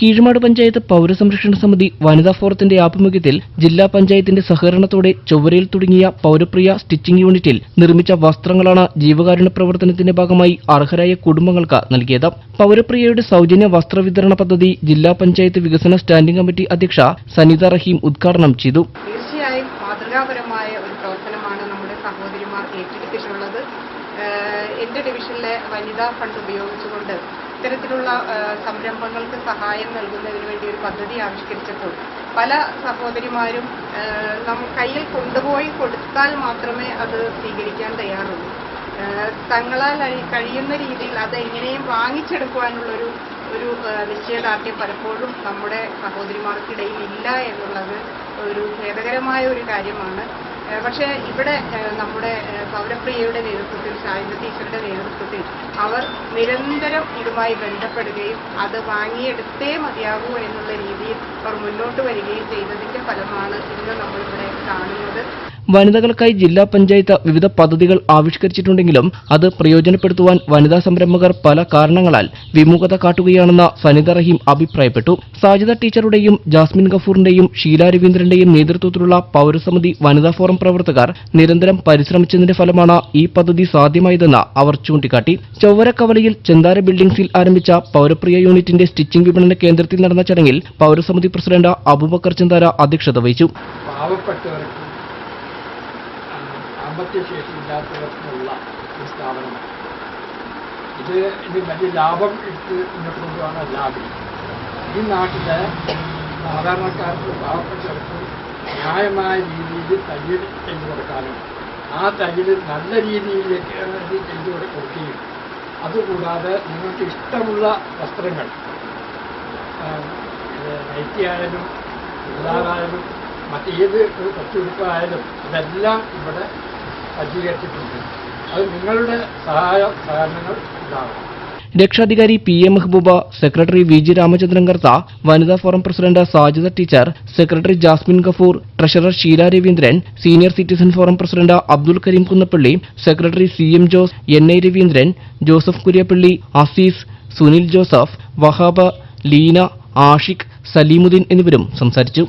കീഴ്മാട് പഞ്ചായത്ത് പൗരസംരക്ഷണ സമിതി വനിതാ ഫോറത്തിന്റെ ആഭിമുഖ്യത്തിൽ ജില്ലാ പഞ്ചായത്തിന്റെ സഹകരണത്തോടെ ചൊവ്വരയിൽ തുടങ്ങിയ പൗരപ്രിയ സ്റ്റിച്ചിംഗ് യൂണിറ്റിൽ നിർമ്മിച്ച വസ്ത്രങ്ങളാണ് ജീവകാരുണ്യ പ്രവർത്തനത്തിന്റെ ഭാഗമായി അർഹരായ കുടുംബങ്ങൾക്ക് നൽകിയത്. പൗരപ്രിയയുടെ സൗജന്യ വസ്ത്രവിതരണ പദ്ധതി ജില്ലാ പഞ്ചായത്ത് വികസന സ്റ്റാൻഡിംഗ് കമ്മിറ്റി അധ്യക്ഷ സനിത റഹീം ഉദ്ഘാടനം ചെയ്തു. തീർച്ചയായും മാതൃകാപരമായ ഒരു പ്രവർത്തനമാണ് നമ്മുടെ സഹോദരിമാർ ഏറ്റെടുത്തിട്ടുള്ളത്. എന്റെ ഡിവിഷനിലെ വനിതാ ഫണ്ട് ഉപയോഗിച്ചുകൊണ്ട് ഇത്തരത്തിലുള്ള സംരംഭങ്ങൾക്ക് സഹായം നൽകുന്നതിന് വേണ്ടി ഒരു പദ്ധതി ആവിഷ്കരിച്ചപ്പോൾ പല സഹോദരിമാരും ഏഹ് നമ്മ കയ്യിൽ കൊണ്ടുപോയി കൊടുത്താൽ മാത്രമേ അത് സ്വീകരിക്കാൻ തയ്യാറുള്ളൂ. തങ്ങളാൽ കഴി- കഴിയുന്ന രീതിയിൽ അത് എങ്ങനെയും വാങ്ങിച്ചെടുക്കുവാനുള്ളൊരു ഒരു നിശ്ചയദാർഢ്യം പലപ്പോഴും നമ്മുടെ സഹോദരിമാർക്കിടയിൽ ഇല്ല എന്നുള്ളത് ഒരു ഖേദകരമായ ഒരു കാര്യമാണ്. പക്ഷേ ഇവിടെ നമ്മുടെ പൗരപ്രിയയുടെ നേതൃത്വത്തിൽ സായുധ ടീച്ചറുടെ നേതൃത്വത്തിൽ അവർ നിരന്തരം ഇതുമായി ബന്ധപ്പെടുകയും അത് വാങ്ങിയെടുത്തേ മതിയാകൂ എന്നുള്ള രീതിയിൽ അവർ മുന്നോട്ട് വരികയും ചെയ്തതിന്റെ ഫലമാണ് ഇന്ന് നമ്മളിവിടെ കാണുന്നത്. വനിതകൾക്കായി ജില്ലാ പഞ്ചായത്ത് വിവിധ പദ്ധതികൾ ആവിഷ്കരിച്ചിട്ടുണ്ടെങ്കിലും അത് പ്രയോജനപ്പെടുത്തുവാൻ വനിതാ സംരംഭകർ പല കാരണങ്ങളാൽ വിമുഖത കാട്ടുകയാണെന്ന് സനിത റഹീം അഭിപ്രായപ്പെട്ടു. സാജിദ ടീച്ചറുടെയും ജാസ്മിൻ ഗഫൂറിന്റെയും ഷീല രവീന്ദ്രന്റെയും നേതൃത്വത്തിലുള്ള പൌരസമിതി വനിതാ ഫോറം പ്രവർത്തകർ നിരന്തരം പരിശ്രമിച്ചതിന്റെ ഫലമാണ് ഈ പദ്ധതി സാധ്യമായതെന്ന് അവർ ചൂണ്ടിക്കാട്ടി. ചൊവ്വരക്കവലയിൽ ചെന്താര ബിൽഡിംഗ്സിൽ ആരംഭിച്ച പൌരപ്രിയ യൂണിറ്റിന്റെ സ്റ്റിച്ചിംഗ് വിപണന കേന്ദ്രത്തിൽ നടന്ന ചടങ്ങിൽ പൌരസമിതി പ്രസിഡന്റ് അബൂബക്കർ ചെന്താര അധ്യക്ഷത വഹിച്ചു. സാമ്പത്തിക ശേഷി ഇല്ലാത്തവർക്കുമുള്ള ഒരു സ്ഥാപനമാണ് ഇത് ഇത് വലിയ ലാഭം ഇട്ട് മുന്നോട്ട് കൊണ്ടുപോകാൻ ലാഭം ഈ നാട്ടിലെ സാധാരണക്കാർക്ക് പാവപ്പെട്ടവർക്ക് ന്യായമായ രീതിയിൽ തയ്യൽ ചെയ്തു കൊടുക്കാനും ആ തയ്യൽ നല്ല രീതിയിലേക്ക് ചെയ്തു കൊടുക്കുകയും. അതുകൂടാതെ നിങ്ങൾക്ക് ഇഷ്ടമുള്ള വസ്ത്രങ്ങൾ നൈറ്റി ആയാലും ചുരിദാറായാലും മറ്റേത് കൊച്ചുടുപ്പായാലും അതെല്ലാം ഇവിടെ സജ്ജീകരിച്ചിട്ടുണ്ട്. അത് നിങ്ങളുടെ സഹായ സഹകരണങ്ങൾ ഉണ്ടാവണം രക്ഷാധികാരി P A Mehbooba secretary V G Ramachandran Kartha വനിതാ forum president Sajida teacher secretary Jasmine Gafoor treasurer Sheela Raveendran senior citizen forum president Abdul Kareem Kunnappally secretary C M Jose N I Raveendran Joseph Kuriappally Azeez Sunil Joseph Wahab Leena Ashiq Salimuddin എന്നിവരും സംസാരിച്ചു.